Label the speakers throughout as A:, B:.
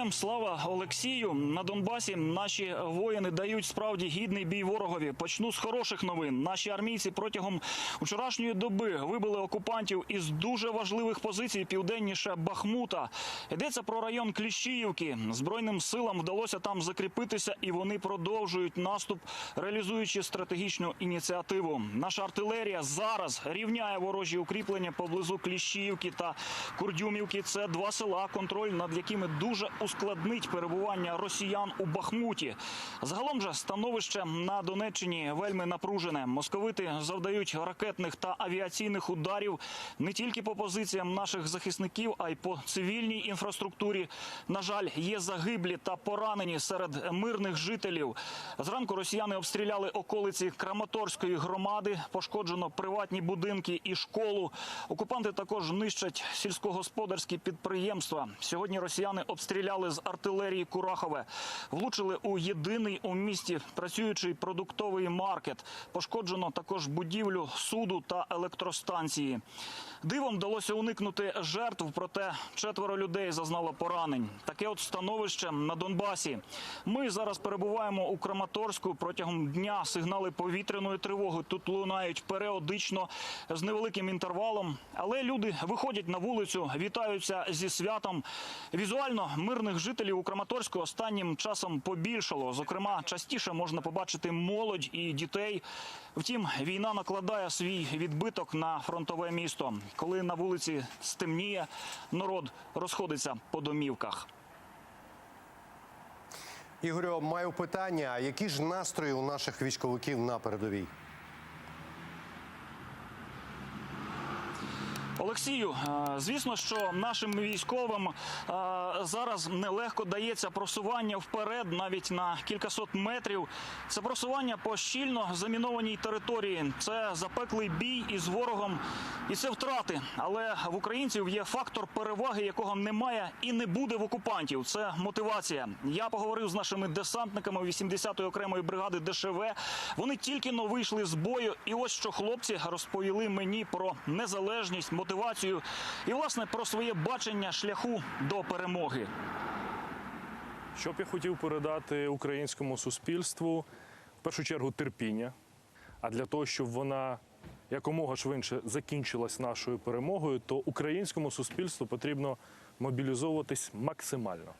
A: Героям слава Олексію на Донбасі. Наші воїни дають справді гідний бій ворогові. Почну з хороших новин. Наші армійці протягом вчорашньої доби вибили окупантів із дуже важливих позицій південніше Бахмута. Йдеться про район Кліщіївки. Збройним силам вдалося там закріпитися, і вони продовжують наступ, реалізуючи стратегічну ініціативу. Наша артилерія зараз рівняє ворожі укріплення поблизу Кліщіївки та Курдюмівки. Це два села, контроль над якими дуже ускладнить перебування росіян у Бахмуті. Загалом же становище на Донеччині вельми напружене. Московити завдають ракетних та авіаційних ударів не тільки по позиціям наших захисників, а й по цивільній інфраструктурі. На жаль, є загиблі та поранені серед мирних жителів. Зранку росіяни обстріляли околиці Краматорської громади. Пошкоджено приватні будинки і школу. Окупанти також нищать сільськогосподарські підприємства. Сьогодні росіяни обстріляли з артилерії Курахове, влучили у єдиний у місті працюючий продуктовий маркет. Пошкоджено також будівлю суду та електростанції. Дивом вдалося уникнути жертв, проте четверо людей зазнало поранень. Таке от становище на Донбасі. Ми зараз перебуваємо у Краматорську. Протягом дня сигнали повітряної тривоги тут лунають періодично з невеликим інтервалом. Але люди виходять на вулицю, вітаються зі святом. Візуально мирних жителів у Краматорську останнім часом побільшало. Зокрема, частіше можна побачити молодь і дітей. Втім, війна накладає свій відбиток на фронтове місто. Коли на вулиці стемніє, народ розходиться по домівках.
B: Ігорю, маю питання: які ж настрої у наших військовиків на передовій?
A: Олексію, е, звісно, що нашим військовим е, зараз нелегко дається просування вперед, навіть на кількасот метрів. Це просування по щільно замінованій території. Це запеклий бій із ворогом, і це втрати. Але в українців є фактор переваги, якого немає і не буде в окупантів. Це мотивація. Я поговорив з нашими десантниками 80-ї окремої бригади ДШВ. Вони тільки но вийшли з бою, і ось що хлопці розповіли мені про незалежність, мотивацію і власне про своє бачення шляху до перемоги.
C: Що б я хотів передати українському суспільству, в першу чергу терпіння. А для того, щоб вона якомога швидше закінчилась нашою перемогою, то українському суспільству потрібно мобілізовуватись максимально.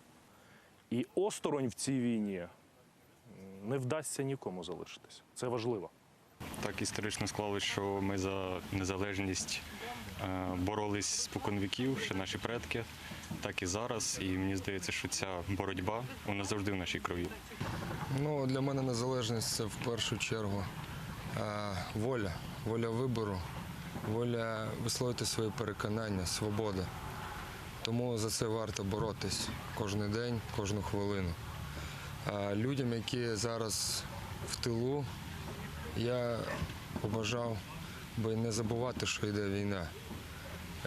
C: І осторонь в цій війні не вдасться нікому залишитись. Це важливо.
D: Так історично склалось, що ми за незалежність е, боролись споконвіків, ще наші предки, так і зараз. І мені здається, що ця боротьба вона завжди в нашій крові.
E: Ну, для мене незалежність це в першу чергу е, воля, воля вибору, воля висловити свої переконання, свобода. Тому за це варто боротись кожен день, кожну хвилину. Людям, які зараз в тилу, я побажав би не забувати, що йде війна.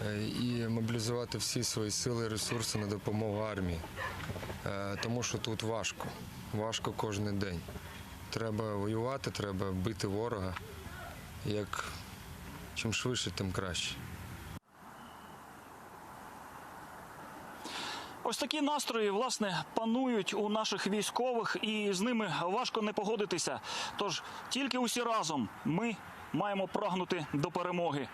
E: Е, І мобілізувати всі свої сили і ресурси на допомогу армії. Е, Тому що тут важко. Важко кожен день. Треба воювати, треба бити ворога. Як чим швидше, тим краще.
A: Ось такі настрої власне панують у наших військових, і з ними важко не погодитися. Тож тільки усі разом ми маємо прагнути до перемоги.